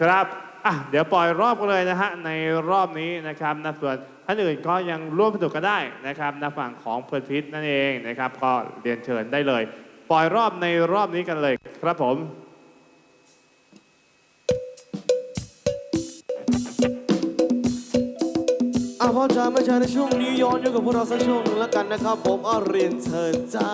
ครับอะเดี๋ยวปล่อยรอบกันเลยนะฮะในรอบนี้นะครับนะส่วนท่านอื่นก็ยังร่วมสนุกกันได้นะครับนะฝั่งของเพลินพิษนั่นเองนะครับก็เรียนเชิญได้เลย ปล่อยรอบในรอบนี้กันเลยครับผม อะพ่อจ๋าแม่จ๋าในช่วงนี้ย้อนยู่กับพวกเราสักช่วงหนึ่งแล้วกันนะครับ ผมอาเรียนเชิญจ้า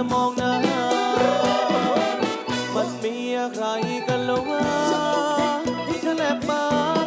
ธอมองหน้ามันมีใครกันละวะที่เธอแลบมา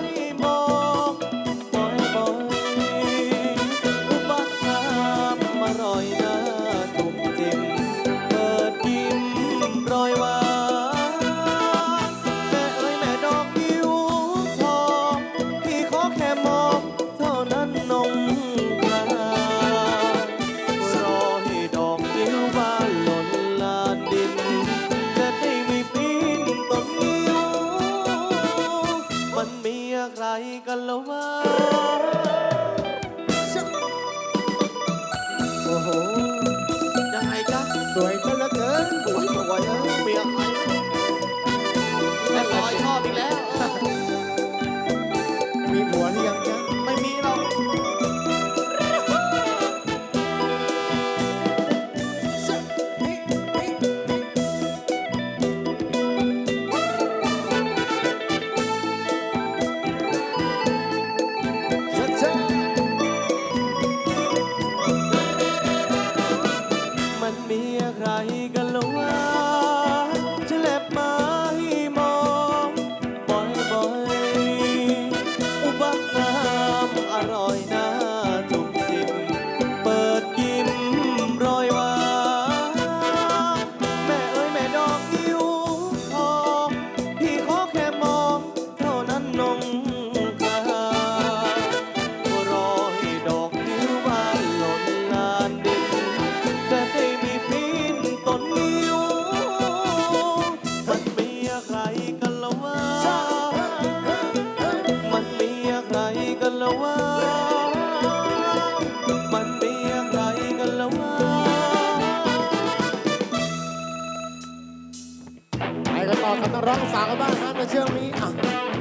สาวบ้างครับในช่องนี้อะ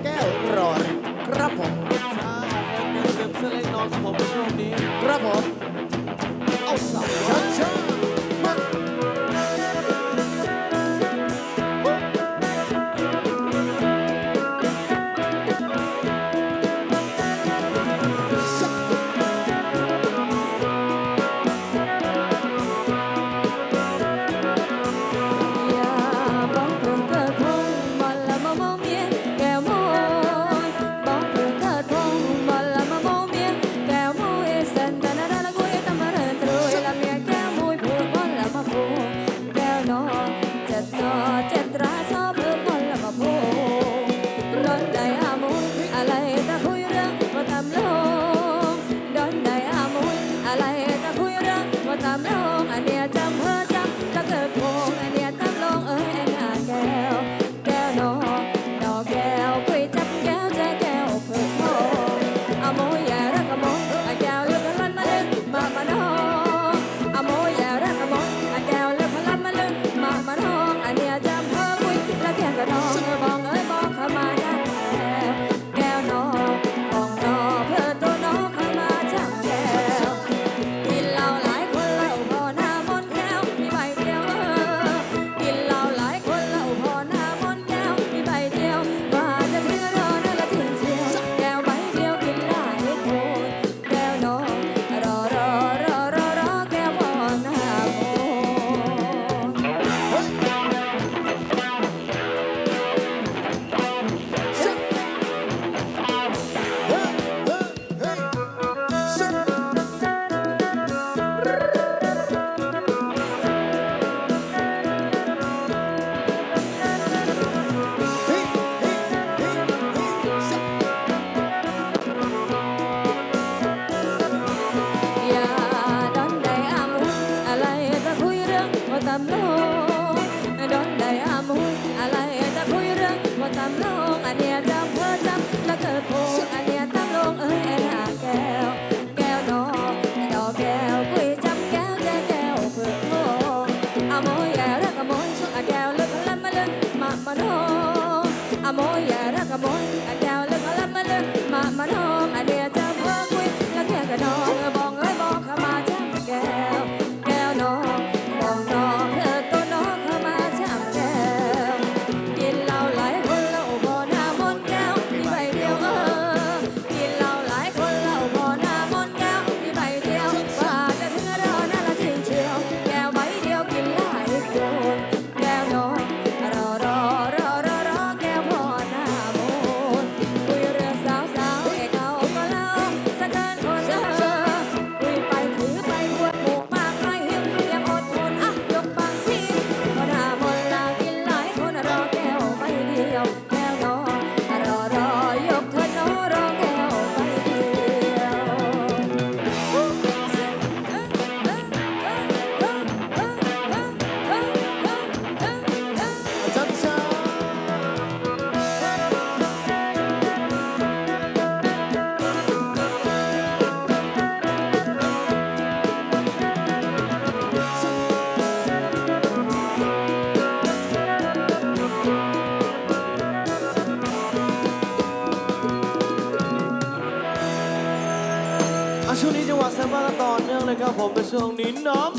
แก้วรอเลยครับผมใช้าแล้วก็เติมเสื้อเล็กน้อยของผมในช่วงนี้ ครับผม เอาสาวชัดชามา มากันต่อเนื่องเลยครับผมในช่วงนี้น้อง